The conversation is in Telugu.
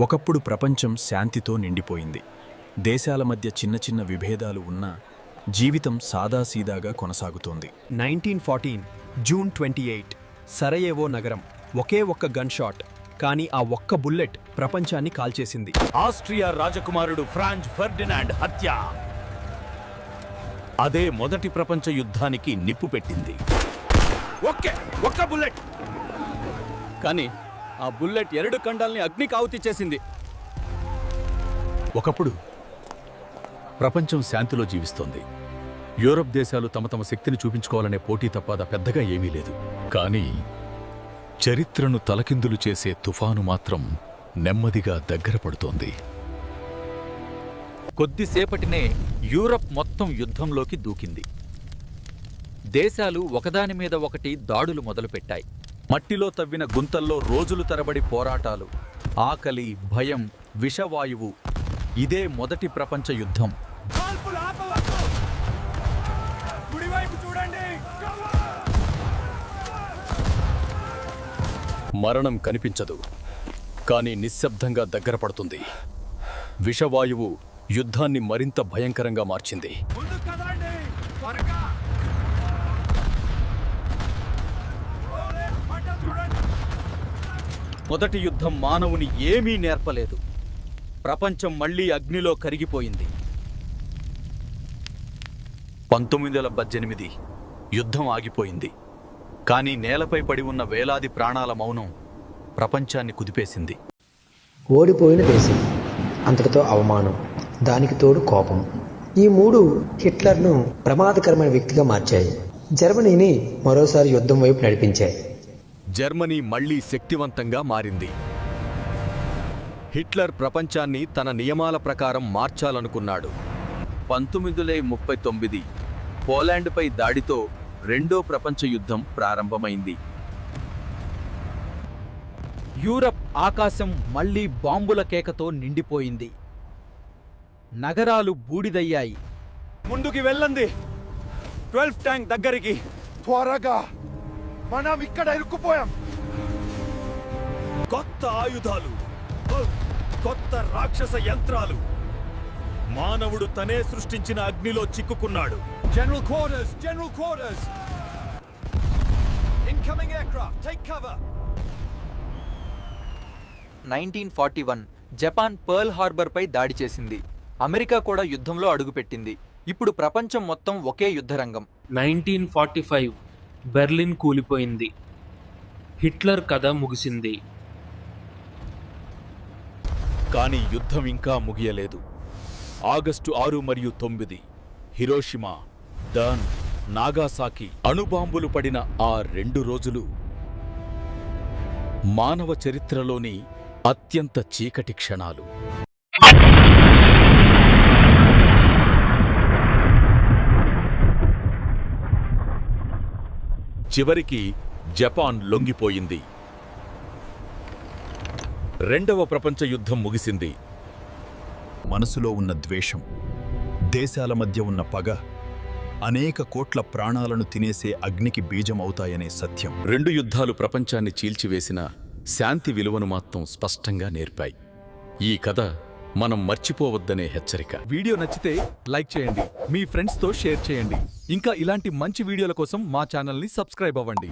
ఒకప్పుడు ప్రపంచం శాంతితో నిండిపోయింది. దేశాల మధ్య చిన్న చిన్న విభేదాలు ఉన్నా జీవితం సాదాసీదాగా కొనసాగుతోంది. Nineteen fourteen June twenty eight Sarajevo నగరం ఒకే ఒక్క గన్ షాట్ కానీ ఆ ఒక్క బుల్లెట్ ప్రపంచాన్ని కాల్చేసింది. ఆస్ట్రియా రాజకుమారుడు ఫ్రాంజ్ ఫెర్డినాండ్ హత్య. అదే మొదటి ప్రపంచ యుద్ధానికి నిప్పు పెట్టింది. ఒకే ఒక్క బుల్లెట్. కానీ ఆ బుల్లెట్ ఎరడు ఖండాల్ని అగ్నికి ఆవుతి చేసింది. ఒకప్పుడు ప్రపంచం శాంతిలో జీవిస్తోంది. యూరప్ దేశాలు తమ తమ శక్తిని చూపించుకోవాలనే పోటీ తప్ప అది పెద్దగా ఏమీ లేదు. కానీ చరిత్రను తలకిందులు చేసే తుఫాను మాత్రం నెమ్మదిగా దగ్గర పడుతోంది. కొద్దిసేపటినే యూరప్ మొత్తం యుద్ధంలోకి దూకింది. దేశాలు ఒకదాని మీద ఒకటి దాడులు మొదలుపెట్టాయి. మట్టిలో తవ్విన గుంతల్లో రోజులు తరబడి పోరాటాలు. ఆకలి భయం విషవాయువు. ఇదే మొదటి ప్రపంచ యుద్ధం. మరణం కనిపించదు కానీ నిశ్శబ్దంగా దగ్గర పడుతుంది. విషవాయువు యుద్ధాన్ని మరింత భయంకరంగా మార్చింది. మొదటి యుద్ధం మానవుని ఏమీ నేర్పలేదు. ప్రపంచం మళ్ళీ అగ్నిలో కరిగిపోయింది. పంతొమ్మిది వందల పద్దెనిమిది యుద్ధం ఆగిపోయింది. కానీ నేలపై పడి ఉన్న వేలాది ప్రాణాల మౌనం ప్రపంచాన్ని కుదిపేసింది. ఓడిపోయిన దేశం. అంతటితో అవమానం దానికి తోడు కోపం. ఈ మూడు హిట్లర్ను ప్రమాదకరమైన వ్యక్తిగా మార్చాయి. జర్మనీని మరోసారి యుద్ధం వైపు నడిపించాయి. జర్మనీ మళ్ళీ శక్తివంతంగా మారింది. హిట్లర్ ప్రపంచాన్ని తన నియమాల ప్రకారం మార్చాలనుకున్నాడు. పంతొమ్మిది వందల ముప్పై తొమ్మిది పోలాండ్పై దాడితో రెండో ప్రపంచ యుద్ధం ప్రారంభమైంది. యూరప్ ఆకాశం మళ్ళీ బాంబుల కేకతో నిండిపోయింది. నగరాలు బూడిదయ్యాయి. ముందుకి వెళ్ళండి. ట్వెల్వ్ ట్యాంక్ దగ్గరికి. త్వరగా. మనం ఇక్కడ ఇరుక్కుపోయాం. కొత్త ఆయుధాలు కొత్త రాక్షస యంత్రాలు. మానవుడు తనే సృష్టించిన అగ్నిలో చిక్కుకున్నాడు. General quarters general quarters incoming aircraft take cover nineteen forty one Japan Pearl హార్బర్పై దాడి చేసింది. అమెరికా కూడా యుద్ధంలో అడుగుపెట్టింది. ఇప్పుడు ప్రపంచం మొత్తం ఒకే యుద్ధరంగం. నైన్టీన్ ఫార్టీ ఫైవ్ బెర్లిన్ కూలిపోయింది. హిట్లర్ కథ ముగిసింది. కానీ యుద్ధం ఇంకా ముగియలేదు. ఆగస్టు ఆరు మరియు తొమ్మిది హిరోషిమా డన్ నాగాసాకి అణుబాంబులు పడిన ఆ రెండు రోజులు మానవ చరిత్రలోని అత్యంత చీకటి క్షణాలు. చివరికి జపాన్ లొంగిపోయింది. రెండవ ప్రపంచ యుద్ధం ముగిసింది. మనసులో ఉన్న ద్వేషం దేశాల మధ్య ఉన్న పగ అనేక కోట్ల ప్రాణాలను తినేసే అగ్నికి బీజమవుతాయనే సత్యం. రెండు యుద్ధాలు ప్రపంచాన్ని చీల్చివేసిన శాంతి విలువను మాత్రం స్పష్టంగా నేర్పాయి. ఈ కథ మనం మర్చిపోవద్దనే హెచ్చరిక. వీడియో నచ్చితే లైక్ చేయండి మీ ఫ్రెండ్స్తో షేర్ చేయండి. ఇంకా ఇలాంటి మంచి వీడియోల కోసం మా ఛానల్ని సబ్స్క్రైబ్ అవ్వండి.